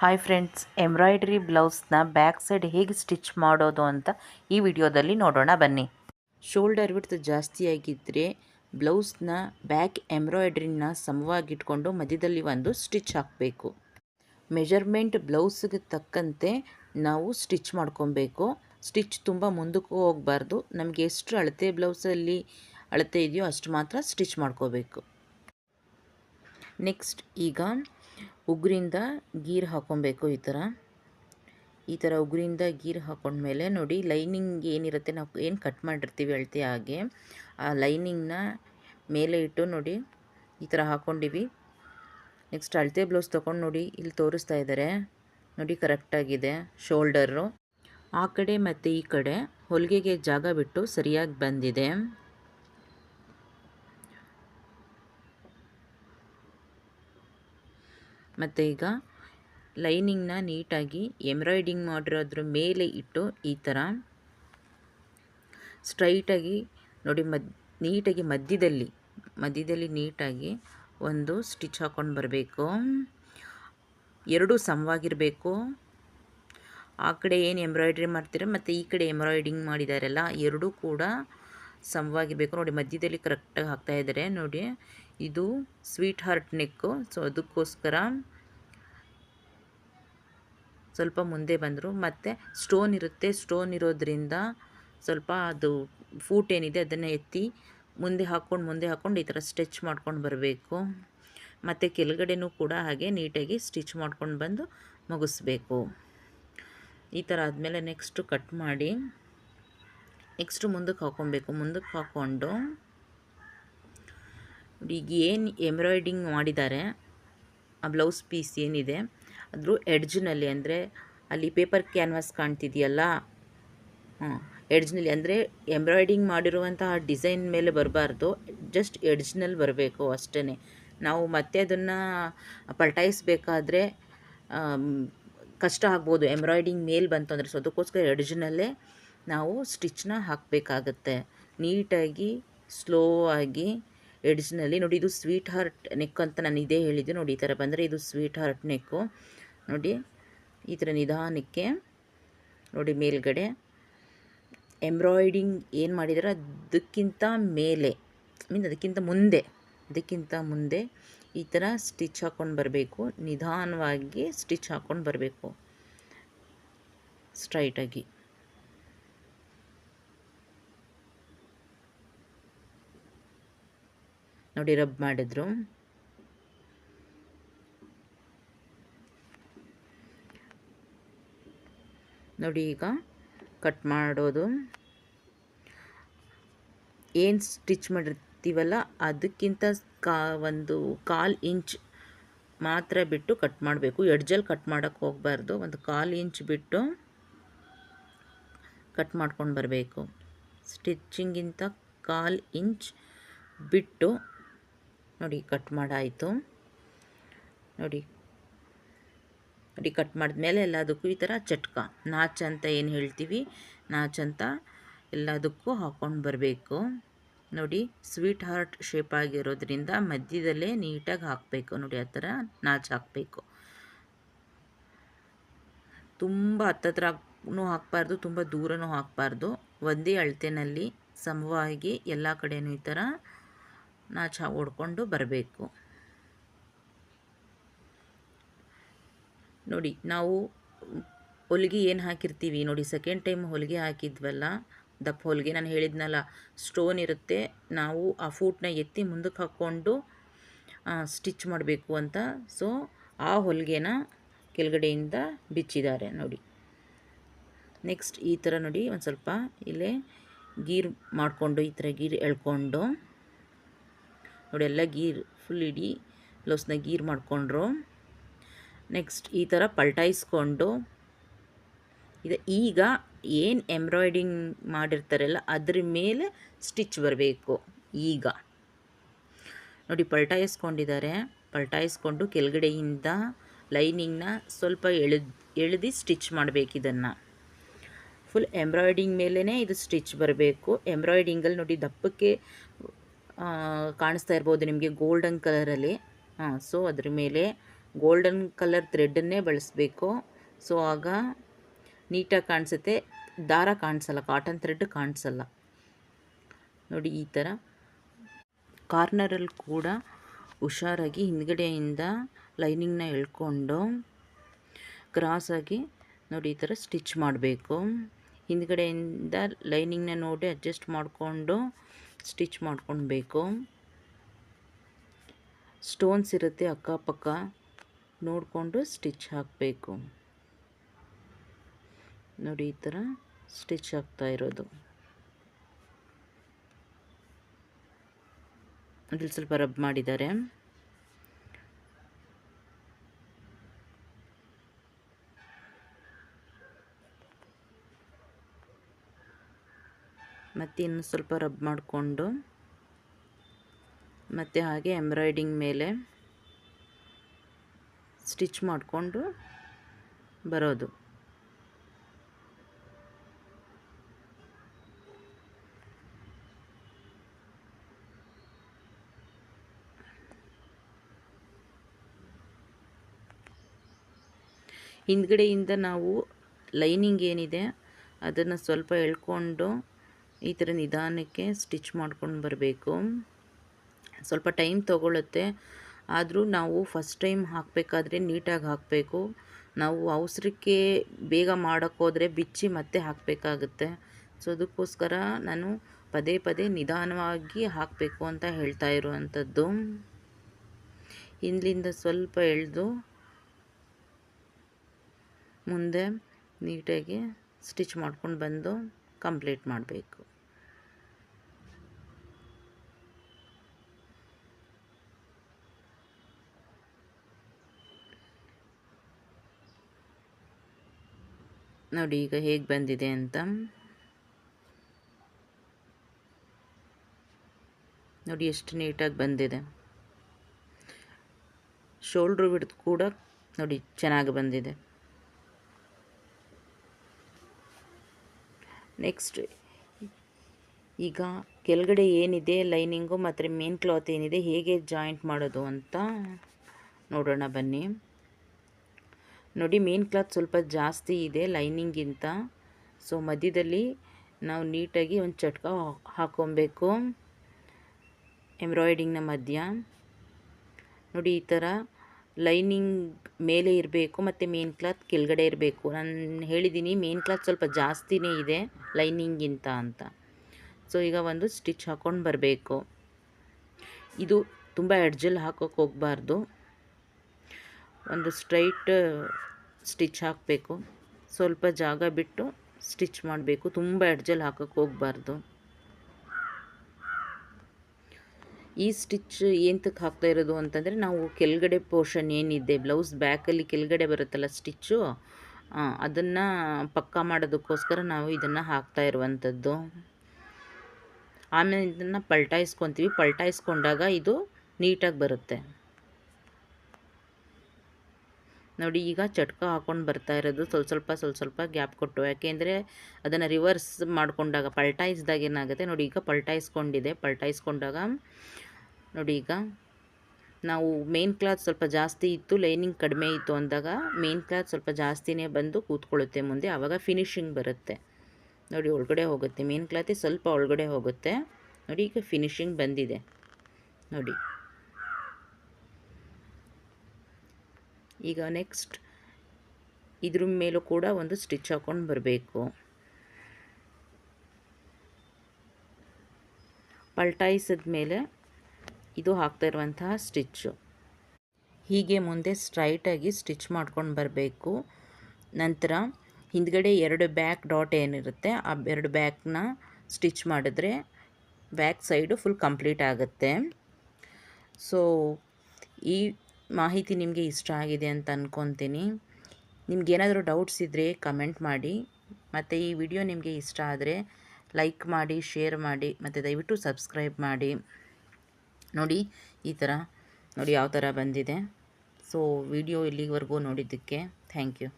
Hi friends embroidery ಬ್ಲೌಸ್ನ back side ಹೇಗೆ stitch ಮಾಡೋದು ಅಂತ ಈ ವಿಡಿಯೋದಲ್ಲಿ ನೋಡೋಣ ಬನ್ನಿ. ಶೋಲ್ಡರ್ ವಿಡ್ತ್ ಜಾಸ್ತಿ ಆಗಿದ್ದರೆ ಬ್ಲೌಸ್ನ ಬ್ಯಾಕ್ ಎಂಬ್ರಾಯ್ಡ್ರಿನ ಸಮವಾಗಿಟ್ಕೊಂಡು ಮಧ್ಯದಲ್ಲಿ ಒಂದು ಸ್ಟಿಚ್ ಹಾಕಬೇಕು. ಮೆಜರ್ಮೆಂಟ್ ಬ್ಲೌಸ್ಗೆ ತಕ್ಕಂತೆ ನಾವು ಸ್ಟಿಚ್ ಮಾಡ್ಕೊಬೇಕು. ಸ್ಟಿಚ್ ತುಂಬ ಮುಂದಕ್ಕೆ ಹೋಗಬಾರ್ದು. ನಮಗೆ ಎಷ್ಟು ಅಳತೆ ಬ್ಲೌಸಲ್ಲಿ ಅಳತೆ ಇದೆಯೋ ಅಷ್ಟು ಮಾತ್ರ ಸ್ಟಿಚ್ ಮಾಡ್ಕೋಬೇಕು. ನೆಕ್ಸ್ಟ್ ಈಗ ಉಗುರಿಂದ ಗೀರ್ ಹಾಕೊಬೇಕು ಈ ಥರ. ಈ ಥರ ಉಗುರಿಂದ ಗೀರ್ ಹಾಕೊಂಡ್ಮೇಲೆ ನೋಡಿ ಲೈನಿಂಗ್ ಏನಿರುತ್ತೆ ನಾವು ಏನು ಕಟ್ ಮಾಡಿರ್ತೀವಿ ಹೇಳ್ತೀವಿ ಹಾಗೆ. ಆ ಲೈನಿಂಗ್ನ ಮೇಲೆ ಇಟ್ಟು ನೋಡಿ ಈ ಥರ ಹಾಕ್ಕೊಂಡಿವಿ ನೆಕ್ಸ್ಟ್ ಅಳತೆ ಬ್ಲೌಸ್ ತೊಗೊಂಡು ನೋಡಿ ಇಲ್ಲಿ ತೋರಿಸ್ತಾ ಇದ್ದಾರೆ ನೋಡಿ ಕರೆಕ್ಟಾಗಿದೆ ಶೋಲ್ಡರು. ಆ ಕಡೆ ಮತ್ತು ಈ ಕಡೆ ಹೊಲಿಗೆಗೆ ಜಾಗ ಬಿಟ್ಟು ಸರಿಯಾಗಿ ಬಂದಿದೆ. ಮತ್ತು ಈಗ ಲೈನಿಂಗ್ನ ನೀಟಾಗಿ ಎಂಬ್ರಾಯ್ಡಿಂಗ್ ಮಾಡಿರೋದ್ರ ಮೇಲೆ ಇಟ್ಟು ಈ ಥರ ಸ್ಟ್ರೈಟಾಗಿ ನೋಡಿ ಮದ್, ನೀಟಾಗಿ ಮಧ್ಯದಲ್ಲಿ ಮಧ್ಯದಲ್ಲಿ ನೀಟಾಗಿ ಒಂದು ಸ್ಟಿಚ್ ಹಾಕ್ಕೊಂಡು ಬರಬೇಕು. ಎರಡೂ ಸಮವಾಗಿರಬೇಕು. ಆ ಕಡೆ ಏನು ಎಂಬ್ರಾಯ್ಡ್ರಿ ಮಾಡ್ತೀರ, ಮತ್ತು ಈ ಕಡೆ ಎಂಬ್ರಾಯ್ಡಿಂಗ್ ಮಾಡಿದಾರಲ್ಲ ಎರಡೂ ಕೂಡ ಸಮವಾಗಿರಬೇಕು. ನೋಡಿ ಮಧ್ಯದಲ್ಲಿ ಕರೆಕ್ಟಾಗಿ ಹಾಕ್ತಾ ಇದ್ದಾರೆ. ನೋಡಿ ಇದು ಸ್ವೀಟ್ ಹಾರ್ಟ್ ನೆಕ್ಕು. ಸೊ ಅದಕ್ಕೋಸ್ಕರ ಸ್ವಲ್ಪ ಮುಂದೆ ಬಂದರು. ಮತ್ತು ಸ್ಟೋನ್ ಇರುತ್ತೆ. ಸ್ಟೋನ್ ಇರೋದ್ರಿಂದ ಸ್ವಲ್ಪ ಅದು ಫೂಟ್ ಏನಿದೆ ಅದನ್ನು ಎತ್ತಿ ಮುಂದೆ ಹಾಕ್ಕೊಂಡು ಮುಂದೆ ಹಾಕ್ಕೊಂಡು ಈ ಥರ ಸ್ಟಿಚ್ ಮಾಡ್ಕೊಂಡು ಬರಬೇಕು. ಮತ್ತು ಕೆಳಗಡೆನೂ ಕೂಡ ಹಾಗೆ ನೀಟಾಗಿ ಸ್ಟಿಚ್ ಮಾಡ್ಕೊಂಡು ಬಂದು ಮುಗಿಸ್ಬೇಕು. ಈ ಥರ ಆದಮೇಲೆ ನೆಕ್ಸ್ಟು ಕಟ್ ಮಾಡಿ ನೆಕ್ಸ್ಟು ಮುಂದಕ್ಕೆ ಹಾಕ್ಕೊಬೇಕು. ಮುಂದಕ್ಕೆ ಹಾಕ್ಕೊಂಡು ಈಗ ಏನು ಎಂಬ್ರಾಯ್ಡಿಂಗ್ ಮಾಡಿದ್ದಾರೆ, ಆ ಬ್ಲೌಸ್ ಪೀಸ್ ಏನಿದೆ ಅದ್ರ ಎಡ್ಜ್ನಲ್ಲಿ ಅಂದರೆ ಅಲ್ಲಿ ಪೇಪರ್ ಕ್ಯಾನ್ವಾಸ್ ಕಾಣ್ತಿದೆಯಲ್ಲ? ಹಾಂ ಎಡ್ಜ್ನಲ್ಲಿ ಅಂದರೆ ಎಂಬ್ರಾಯ್ಡಿಂಗ್ ಮಾಡಿರುವಂತಹ ಡಿಸೈನ್ ಮೇಲೆ ಬರಬಾರ್ದು. ಜಸ್ಟ್ ಎಡ್ಜ್ನಲ್ಲಿ ಬರಬೇಕು ಅಷ್ಟೇ ನಾವು ಮತ್ತೆ ಅದನ್ನು ಪಲ್ಟಾಯಿಸ್ಬೇಕಾದ್ರೆ ಕಷ್ಟ ಆಗ್ಬೋದು. ಎಂಬ್ರಾಯ್ಡಿಂಗ್ ಮೇಲೆ ಬಂತು ಅಂದರೆ ಸೊ ಅದಕ್ಕೋಸ್ಕರ ಎಡ್ಜ್ನಲ್ಲೇ ನಾವು ಸ್ಟಿಚ್ನ ಹಾಕಬೇಕಾಗತ್ತೆ. ನೀಟಾಗಿ, ಸ್ಲೋ ಆಗಿ ಎಡ್ಜ್ನಲ್ಲಿ ನೋಡಿ, ಇದು ಸ್ವೀಟ್ ಹಾರ್ಟ್ ನೆಕ್ ಅಂತ ನಾನು ಇದೇ ಹೇಳಿದ್ದು. ನೋಡಿ, ಈ ಥರ ಬಂದರೆ ಇದು ಸ್ವೀಟ್ ಹಾರ್ಟ್ ನೆಕ್ಕು. ನೋಡಿ, ಈ ಥರ ನಿಧಾನಕ್ಕೆ ನೋಡಿ ಮೇಲ್ಗಡೆ. ಎಂಬ್ರಾಯ್ಡಿಂಗ್ ಏನು ಮಾಡಿದಾರೆ? ಅದಕ್ಕಿಂತ ಮೇಲೆ ಮೀನ್ಸ್ ಅದಕ್ಕಿಂತ ಮುಂದೆ ಅದಕ್ಕಿಂತ ಮುಂದೆ ಈ ಥರ ಸ್ಟಿಚ್ ಹಾಕ್ಕೊಂಡು ಬರಬೇಕು. ನಿಧಾನವಾಗಿ ಸ್ಟಿಚ್ ಹಾಕ್ಕೊಂಡು ಬರಬೇಕು. ಸ್ಟ್ರೈಟಾಗಿ ನೋಡಿ ರಬ್ ಮಾಡಿದ್ರು. ನೋಡಿ ಈಗ ಕಟ್ ಮಾಡೋದು. ಏನು ಸ್ಟಿಚ್ ಮಾಡಿರ್ತೀವಲ್ಲ ಅದಕ್ಕಿಂತ ಕಾ ಒಂದು ಕಾಲು ಇಂಚ್ ಮಾತ್ರ ಬಿಟ್ಟು ಕಟ್ ಮಾಡಬೇಕು. ಎಡ್ಜಲ್ಲಿ ಕಟ್ ಮಾಡೋಕ್ಕೆ ಹೋಗಬಾರ್ದು. ಒಂದು ಕಾಲು ಇಂಚ್ ಬಿಟ್ಟು ಕಟ್ ಮಾಡ್ಕೊಂಡು ಬರಬೇಕು. ಸ್ಟಿಚ್ಚಿಂಗಿಂತ ಕಾಲು ಇಂಚ್ ಬಿಟ್ಟು ನೋಡಿ ಕಟ್ ಮಾಡಾಯಿತು. ನೋಡಿ ನೋಡಿ ಕಟ್ ಮಾಡಿದ್ಮೇಲೆ ಎಲ್ಲದಕ್ಕೂ ಈ ಥರ ಚಟ್ಕ. ನಾಚ್ ಅಂತ ಏನು ಹೇಳ್ತೀವಿ? ನಾಚ್ ಅಂತ ಎಲ್ಲದಕ್ಕೂ ಹಾಕ್ಕೊಂಡು ಬರಬೇಕು. ನೋಡಿ, ಸ್ವೀಟ್ ಹಾರ್ಟ್ ಶೇಪ್ ಆಗಿರೋದ್ರಿಂದ ಮಧ್ಯದಲ್ಲೇ ನೀಟಾಗಿ ಹಾಕಬೇಕು. ನೋಡಿ, ಆ ಥರ ನಾಚ್ ಹಾಕಬೇಕು. ತುಂಬ ಹತ್ತತ್ರನೂ ಹಾಕಬಾರ್ದು, ತುಂಬ ದೂರನೂ ಹಾಕಬಾರ್ದು. ಒಂದೇ ಅಳತೆನಲ್ಲಿ, ಸಮವಾಗಿ ಎಲ್ಲ ಕಡೆಯೂ ಈ ಥರ ನಾಚ ಹೊಡ್ಕೊಂಡು ಬರಬೇಕು. ನೋಡಿ, ನಾವು ಹೊಲಿಗೆ ಏನು ಹಾಕಿರ್ತೀವಿ ನೋಡಿ ಸೆಕೆಂಡ್ ಟೈಮ್ ಹೊಲಿಗೆ ಹಾಕಿದ್ವಲ್ಲ ದಪ್ಪ ಹೊಲಿಗೆ ನಾನು ಹೇಳಿದ್ನಲ್ಲ ಸ್ಟೋನ್ ಇರುತ್ತೆ, ನಾವು ಆ ಫೂಟ್ನ ಎತ್ತಿ ಮುಂದಕ್ಕೆ ಹಾಕ್ಕೊಂಡು ಸ್ಟಿಚ್ ಮಾಡಬೇಕು ಅಂತ ಸೊ ಆ ಹೊಲಿಗೆನ ಕೆಳಗಡೆಯಿಂದ ಬಿಚ್ಚಿದ್ದಾರೆ ನೋಡಿ. ನೆಕ್ಸ್ಟ್ ಈ ಥರ ನೋಡಿ, ಒಂದು ಸ್ವಲ್ಪ ಇಲ್ಲೇ ಗೀರ್ ಮಾಡಿಕೊಂಡು, ಈ ಥರ ಗೀರ್ ಎಳ್ಕೊಂಡು, ನೋಡಿ, ಎಲ್ಲ ಗೀರ್ ಫುಲ್ ಇಡೀ ಬ್ಲೌಸ್ನ ಗೀರ್ ಮಾಡಿಕೊಂಡ್ರು. ನೆಕ್ಸ್ಟ್ ಈ ಥರ ಪಲ್ಟಾಯಿಸ್ಕೊಂಡು ಇದು ಈಗ ಏನು ಎಂಬ್ರಾಯ್ಡಿಂಗ್ ಮಾಡಿರ್ತಾರಲ್ಲ ಅದ್ರ ಮೇಲೆ ಸ್ಟಿಚ್ ಬರಬೇಕು ಈಗ. ನೋಡಿ ಪಲ್ಟಾಯಿಸ್ಕೊಂಡಿದ್ದಾರೆ ಪಲ್ಟಾಯಿಸ್ಕೊಂಡು ಕೆಳಗಡೆಯಿಂದ ಲೈನಿಂಗ್ನ ಸ್ವಲ್ಪ ಎಳೆದು ಎಳೆದು ಸ್ಟಿಚ್ ಮಾಡಬೇಕು ಇದನ್ನು. ಫುಲ್ ಎಂಬ್ರಾಯ್ಡಿಂಗ್ ಮೇಲೇ ಇದು ಸ್ಟಿಚ್ ಬರಬೇಕು. ಎಂಬ್ರಾಯ್ಡಿಂಗಲ್ಲಿ ನೋಡಿ ದಪ್ಪಕ್ಕೆ ಕಾಣಿಸ್ತಾ ಇರ್ಬೋದು ನಿಮಗೆ ಗೋಲ್ಡನ್ ಕಲರಲ್ಲಿ. ಹಾಂ ಸೊ ಅದ್ರ ಮೇಲೆ ಗೋಲ್ಡನ್ ಕಲರ್ ಥ್ರೆಡ್ಡನ್ನೇ ಬಳಸಬೇಕು. ಸೊ, ಆಗ ನೀಟಾಗಿ ಕಾಣಿಸುತ್ತೆ. ದಾರ ಕಾಣಿಸಲ್ಲ, ಕಾಟನ್ ಥ್ರೆಡ್ ಕಾಣಿಸಲ್ಲ. ನೋಡಿ, ಈ ಥರ. ಕಾರ್ನರಲ್ಲಿ ಕೂಡ ಹುಷಾರಾಗಿ ಹಿಂದ್ಗಡೆಯಿಂದ ಲೈನಿಂಗ್ನ ಎಳ್ಕೊಂಡು ಕ್ರಾಸಾಗಿ ನೋಡಿ, ಈ ಥರ ಸ್ಟಿಚ್ ಮಾಡಬೇಕು. ಹಿಂದ್ಗಡೆಯಿಂದ ಲೈನಿಂಗ್ನ ನೋಡಿ ಅಡ್ಜಸ್ಟ್ ಮಾಡಿಕೊಂಡು ಸ್ಟಿಚ್ ಮಾಡ್ಕೊಳ್ಬೇಕು. ಸ್ಟೋನ್ಸ್ ಇರುತ್ತೆ ಅಕ್ಕಪಕ್ಕ. ನೋಡಿಕೊಂಡು ಸ್ಟಿಚ್ ಹಾಕಬೇಕು. ನೋಡಿ, ಈ ಥರ ಸ್ಟಿಚ್ ಆಗ್ತಾ ಇರೋದು. ಅದ್ರಲ್ಲಿ ಸ್ವಲ್ಪ ರಬ್ ಮಾಡಿದ್ದಾರೆ. ಮತ್ತು ಇನ್ನು ಸ್ವಲ್ಪ ರಬ್ ಮಾಡಿಕೊಂಡು, ಮತ್ತು ಹಾಗೆ ಎಂಬ್ರಾಯ್ಡಿಂಗ್ ಮೇಲೆ ಸ್ಟಿಚ್ ಮಾಡಿಕೊಂಡು ಬರೋದು. ಹಿಂದ್ಗಡೆಯಿಂದ ನಾವು ಲೈನಿಂಗ್ ಏನಿದೆ, ಅದನ್ನು ಸ್ವಲ್ಪ ಎಳ್ಕೊಂಡು ಈ ಥರ ನಿಧಾನಕ್ಕೆ ಸ್ಟಿಚ್ ಮಾಡ್ಕೊಂಡು ಬರಬೇಕು. ಸ್ವಲ್ಪ ಟೈಮ್ ತೊಗೊಳುತ್ತೆ. ಆದರೂ ನಾವು ಫಸ್ಟ್ ಟೈಮ್ ಹಾಕಬೇಕಾದ್ರೆ ನೀಟಾಗಿ ಹಾಕಬೇಕು. ನಾವು ಅವಸರಕ್ಕೆ ಬೇಗ ಮಾಡೋಕ್ಕೋದ್ರೆ ಬಿಚ್ಚಿ ಮತ್ತೆ ಹಾಕಬೇಕಾಗುತ್ತೆ. ಸೊ ಅದಕ್ಕೋಸ್ಕರ ನಾನು ಪದೇ ಪದೇ ನಿಧಾನವಾಗಿ ಹಾಕಬೇಕು ಅಂತ ಹೇಳ್ತಾ ಇರುವಂಥದ್ದು. ಇಲ್ಲಿಂದ ಸ್ವಲ್ಪ ಎಳೆದು ಮುಂದೆ ನೀಟಾಗಿ ಸ್ಟಿಚ್ ಮಾಡ್ಕೊಂಡು ಬಂದು ಕಂಪ್ಲೀಟ್ ಮಾಡಬೇಕು. ನೋಡಿ, ಈಗ ಹೇಗೆ ಬಂದಿದೆ ಅಂತ. ನೋಡಿ, ಎಷ್ಟು ನೀಟಾಗಿ ಬಂದಿದೆ. ಶೋಲ್ಡ್ರ್ ಬಿಡ್ದು ಕೂಡ ನೋಡಿ, ಚೆನ್ನಾಗಿ ಬಂದಿದೆ. ನೆಕ್ಸ್ಟ್, ಈಗ ಕೆಳಗಡೆ ಏನಿದೆ? ಲೈನಿಂಗು, ಮತ್ತು ಮೇನ್ ಕ್ಲಾತ್ ಏನಿದೆ? ಹೇಗೆ ಜಾಯಿಂಟ್ ಮಾಡೋದು ಅಂತ ನೋಡೋಣ ಬನ್ನಿ. ನೋಡಿ, ಮೇನ್ ಕ್ಲಾತ್ ಸ್ವಲ್ಪ ಜಾಸ್ತಿ ಇದೆ ಲೈನಿಂಗಿಂತ. ಸೊ, ಮಧ್ಯದಲ್ಲಿ ನಾವು ನೀಟಾಗಿ ಒಂದು ಚಟ್ಕ ಹಾಕೊಬೇಕು. ಎಂಬ್ರಾಯ್ಡಿಂಗ್ನ ಮಧ್ಯ. ನೋಡಿ, ಈ ಥರ ಲೈನಿಂಗ್ ಮೇಲೆ ಇರಬೇಕು ಮತ್ತು ಮೇನ್ ಕ್ಲಾತ್ ಕೆಳಗಡೆ ಇರಬೇಕು. ನಾನು ಹೇಳಿದ್ದೀನಿ, ಮೇನ್ ಕ್ಲಾತ್ ಸ್ವಲ್ಪ ಜಾಸ್ತಿನೇ ಇದೆ ಲೈನಿಂಗಿಂತ ಅಂತ. ಸೊ, ಈಗ ಒಂದು ಸ್ಟಿಚ್ ಹಾಕ್ಕೊಂಡು ಬರಬೇಕು. ಇದು ತುಂಬ ಎಡ್ಜಲ್ಲಿ ಹಾಕೋಕ್ಕೆ ಹೋಗಬಾರ್ದು. ಒಂದು ಸ್ಟ್ರೈಟ್, ಸ್ಟಿಚ್ ಹಾಕಬೇಕು. ಸ್ವಲ್ಪ ಜಾಗ ಬಿಟ್ಟು ಸ್ಟಿಚ್ ಮಾಡಬೇಕು. ತುಂಬ ಎಡ್ಜಲ್ಲಿ ಹಾಕೋಕ್ಕೆ ಹೋಗಬಾರ್ದು. ಈ ಸ್ಟಿಚ್ ಎಂತಕ್ಕೆ ಹಾಕ್ತಾ ಇರೋದು ಅಂತಂದರೆ, ನಾವು ಕೆಳಗಡೆ ಪೋರ್ಷನ್ ಏನಿದೆ, ಬ್ಲೌಸ್ ಬ್ಯಾಕಲ್ಲಿ ಕೆಳಗಡೆ ಬರುತ್ತಲ್ಲ ಸ್ಟಿಚ್ಚು ಅದನ್ನು ಪಕ್ಕ ಮಾಡೋದಕ್ಕೋಸ್ಕರ ನಾವು ಇದನ್ನು ಹಾಕ್ತಾ ಇರುವಂಥದ್ದು. ಆಮೇಲೆ ಇದನ್ನು ಪಲ್ಟಾಯಿಸ್ಕೊತೀವಿ. ಪಲ್ಟಾಯಿಸ್ಕೊಂಡಾಗ ಇದು ನೀಟಾಗಿ ಬರುತ್ತೆ. ನೋಡಿ, ಈಗ ಚಟ್ಕ ಹಾಕೊಂಡು ಬರ್ತಾ ಇರೋದು ಸ್ವಲ್ಪ ಸ್ವಲ್ಪ ಸ್ವಲ್ಪ ಸ್ವಲ್ಪ ಗ್ಯಾಪ್ ಕೊಟ್ಟು. ಯಾಕೆಂದರೆ ಅದನ್ನು ರಿವರ್ಸ್ ಮಾಡಿಕೊಂಡಾಗ ಪಲ್ಟಾಯಿಸಿದಾಗ ಏನಾಗುತ್ತೆ ನೋಡಿ, ಈಗ ಪಲ್ಟಾಯಿಸ್ಕೊಂಡಿದೆ. ಪಲ್ಟಾಯಿಸ್ಕೊಂಡಾಗ ನೋಡಿ, ಈಗ ನಾವು ಮೇನ್ ಕ್ಲಾತ್ ಸ್ವಲ್ಪ ಜಾಸ್ತಿ ಇತ್ತು ಲೈನಿಂಗ್ ಕಡಿಮೆ ಇತ್ತು ಅಂದಾಗ ಮೇನ್ ಕ್ಲಾತ್ ಸ್ವಲ್ಪ ಜಾಸ್ತಿನೇ ಬಂದು ಕೂತ್ಕೊಳ್ಳುತ್ತೆ ಮುಂದೆ. ಆವಾಗ ಫಿನಿಶಿಂಗ್ ಬರುತ್ತೆ. ನೋಡಿ, ಒಳಗಡೆ ಹೋಗುತ್ತೆ. ಮೇನ್ ಕ್ಲಾತೇ ಸ್ವಲ್ಪ ಒಳಗಡೆ ಹೋಗುತ್ತೆ. ನೋಡಿ, ಈಗ ಫಿನಿಶಿಂಗ್ ಬಂದಿದೆ. ನೋಡಿ. ಈಗ ನೆಕ್ಸ್ಟ್ ಇದ್ರ ಮೇಲೂ ಕೂಡ ಒಂದು ಸ್ಟಿಚ್ ಹಾಕ್ಕೊಂಡು ಬರಬೇಕು. ಪಲ್ಟಾಯಿಸಿದ ಮೇಲೆ ಇದು ಹಾಕ್ತಾ ಇರುವಂತಹ ಸ್ಟಿಚ್ಚು ಹೀಗೆ ಮುಂದೆ ಸ್ಟ್ರೈಟಾಗಿ ಸ್ಟಿಚ್ ಮಾಡ್ಕೊಂಡು ಬರಬೇಕು. ನಂತರ ಹಿಂದ್ಗಡೆ ಎರಡು ಬ್ಯಾಕ್ ಡಾಟ್ ಏನಿರುತ್ತೆ, ಆ ಎರಡು ಬ್ಯಾಕ್ನ ಸ್ಟಿಚ್ ಮಾಡಿದ್ರೆ ಬ್ಯಾಕ್ ಸೈಡು ಫುಲ್ ಕಂಪ್ಲೀಟ್ ಆಗುತ್ತೆ. ಸೊ ಈ ಮಾಹಿತಿ ನಿಮಗೆ ಇಷ್ಟ ಆಗಿದೆ ಅಂತ ಅಂದ್ಕೊತೀನಿ ನಿಮ್ಗೇನಾದರೂ ಡೌಟ್ಸ್ ಇದ್ದರೆ ಕಮೆಂಟ್ ಮಾಡಿ. ಮತ್ತು ಈ ವಿಡಿಯೋ ನಿಮಗೆ ಇಷ್ಟ ಆದರೆ ಲೈಕ್ ಮಾಡಿ ಶೇರ್ ಮಾಡಿ, ಮತ್ತು ದಯವಿಟ್ಟು ಸಬ್ಸ್ಕ್ರೈಬ್ ಮಾಡಿ. ನೋಡಿ, ಈ ಥರ, ನೋಡಿ ಯಾವ ಥರ ಬಂದಿದೆ. ಸೊ ವಿಡಿಯೋ ಇಲ್ಲಿವರೆಗೂ ನೋಡಿದ್ದಕ್ಕೆ ಥ್ಯಾಂಕ್ ಯು